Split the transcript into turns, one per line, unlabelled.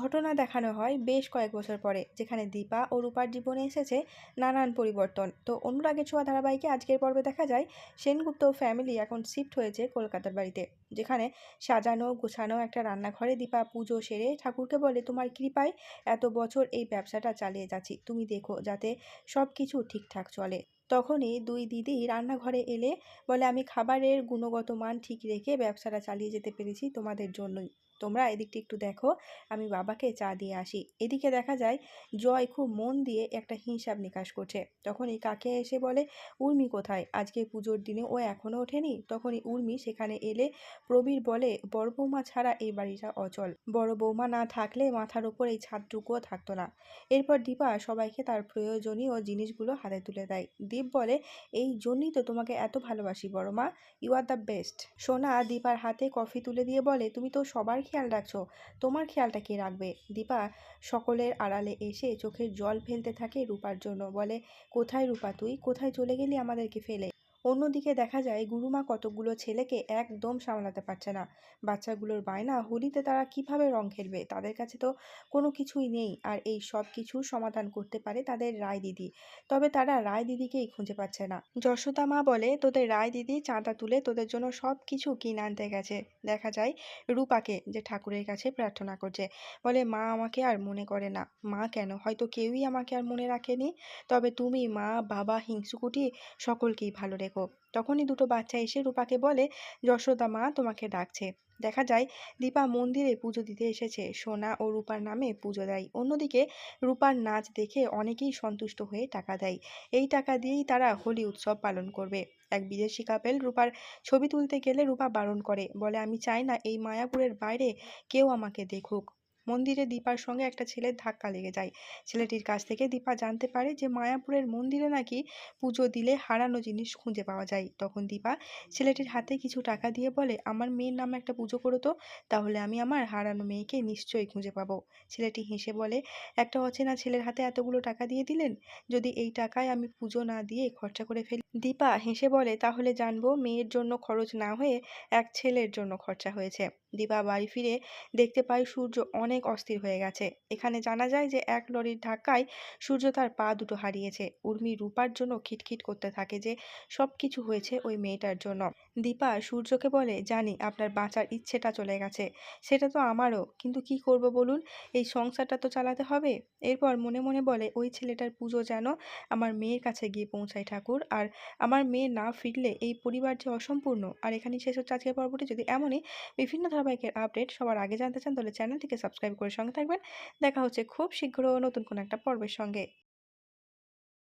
ঘটনা দেখানো হয় বেশ কয়েক বছর পরে, যেখানে দীপা ও রূপার জীবনে এসেছে নানান পরিবর্তন। তো অনুরাগের ছোঁয়া ধারাবাহিকে আজকের পর্বে দেখা যায়, সেনগুপ্ত ফ্যামিলি এখন শিফট হয়েছে কলকাতার বাড়িতে, যেখানে সাজানো, গোছানো একটা রান্নাঘরে দীপা পুজো সেরে ঠাকুরকে বলে, তোমার কৃপায় এত বছর এই ব্যবসাটা চালিয়ে যাচ্ছি, তুমি দেখো যাতে সব কিছু ঠিকঠাক চলে। তখনই দুই দিদি রান্নাঘরে এলে বলে, আমি খাবারের গুণগত মান ঠিক রেখে ব্যবসাটা চালিয়ে যেতে পেরেছি তোমাদের জন্যই। তোমরা এদিকটা একটু দেখো, আমি বাবাকে চা দিয়ে আসি। এদিকে দেখা যায়, জয় খুব মন দিয়ে একটা হিসাব নিকাশ করছে। তখনই কাকে এসে বলে, উর্মি কোথায়? আজকে পুজোর দিনে ও এখনও ওঠেনি? তখনই উর্মি সেখানে এলে প্রবীর বলে, বড় বৌমা ছাড়া এই বাড়িটা অচল। বড় বৌমা না থাকলে মাথার ওপর এই ছাদটুকুও থাকতো না। এরপর দীপা সবাইকে তার প্রয়োজনীয় জিনিসগুলো হাতে তুলে দেয়। দীপ বলে, এই জন্যই তো তোমাকে এত ভালোবাসি বড় মা। ইউ আর দ্য বেস্ট সোনা দীপার হাতে কফি তুলে দিয়ে বলে, তুমি তো সবার খেয়াল রাখছো? তোমার খেয়ালটা কে রাখবে? দীপা সকলের আড়ালে এসে চোখের জল ফেলতে থাকে রূপার জন্য। বলে, কোথায় রূপা তুই? কোথায় চলে গেলি আমাদেরকে ফেলে? অন্যদিকে দেখা যায়, গুরুমা কতকগুলো ছেলেকে একদম সামলাতে পারছে না। বাচ্চাগুলোর বায়না, হোলিতে তারা কীভাবে রং খেলবে, তাদের কাছে তো কোনো কিছুই নেই। আর এই সব কিছুর সমাধান করতে পারে তাদের রায় দিদি। তবে তারা রায় দিদিকেই খুঁজে পাচ্ছে না। যশোদা মা বলে, তোদের রায় দিদি চাঁদা তুলে তোদের জন্য সব কিছু কিনে আনতে গেছে। দেখা যায়, রূপাকে যে ঠাকুরের কাছে প্রার্থনা করছে, বলে, মা আমাকে আর মনে করে না। মা কেন? হয়তো কেউই আমাকে আর মনে রাখেনি? তবে তুমি মা, বাবা, হিংসুকুটি সকলকেই ভালো রেখো। তখনই দুটো বাচ্চা এসে রূপাকে বলে, যশোদা মা তোমাকে ডাকছে। দেখা যায়, দীপা মন্দিরে পুজো দিতে এসেছে। সোনা ও রূপার নামে পুজো দেয়। অন্যদিকে, রূপার নাচ দেখে অনেকেই সন্তুষ্ট হয়ে টাকা দেয়। এই টাকা দিয়েই তারা হোলি উৎসব পালন করবে। এক বিদেশি কাপেল রূপার ছবি তুলতে গেলে রূপা বারণ করে, বলে, আমি চাই না এই মায়াপুরের বাইরে কেউ আমাকে দেখুক। মন্দিরে দীপার সঙ্গে একটা ছেলের ধাক্কা লেগে যায়। ছেলেটির কাছ থেকে দীপা জানতে পারে যে মায়াপুরের মন্দিরে নাকি পুজো দিলে হারানো জিনিস খুঁজে পাওয়া যায়। তখন দীপা ছেলেটির হাতে কিছু টাকা দিয়ে বলে, আমার মেয়ের নামে একটা পুজো করো তো, তাহলে আমি আমার হারানো মেয়েকে নিশ্চয়ই খুঁজে পাবো। ছেলেটি হেসে বলে, একটা অচেনা ছেলের হাতে এতগুলো টাকা দিয়ে দিলেন? যদি এই টাকায় আমি পুজো না দিয়ে খরচা করে ফেলি দীপা হেসে বলে, তাহলে জানব মেয়ের জন্য খরচ না হয়ে এক ছেলের জন্য খরচা হয়েছে। দীপা বাড়ি ফিরে দেখতে পায় সূর্য অনেক অস্থির হয়ে গেছে। এখানে জানা যায় যে, এক লরির ধাক্কায় সূর্য তার পা দুটো হারিয়েছে। উর্মি রূপার জন্য খিটখিট করতে থাকে যে সব কিছু হয়েছে ওই মেয়েটার জন্য। দীপা সূর্যকে বলে, জানি আপনার বাঁচার ইচ্ছেটা চলে গেছে। সেটা তো আমারও। কিন্তু কি করব বলুন? এই সংসারটা তো চালাতে হবে। এরপর মনে মনে বলে, ওই ছেলেটার পুজো যেন আমার মেয়ের কাছে গিয়ে পৌঁছায় ঠাকুর। আর আমার মেয়ে না ফিরলে এই পরিবার যে অসম্পূর্ণ। আর এখানে শেষ হচ্ছে আজকের পর্বটি। যদি এমনই বিভিন্ন ধারাবাহিকের আপডেট সবার আগে জানতে চান, তাহলে চ্যানেলটিকে সাবস্ক্রাইব করে সঙ্গে থাকবেন। দেখা হচ্ছে খুব শীঘ্র নতুন কোনো একটা পর্বের সঙ্গে।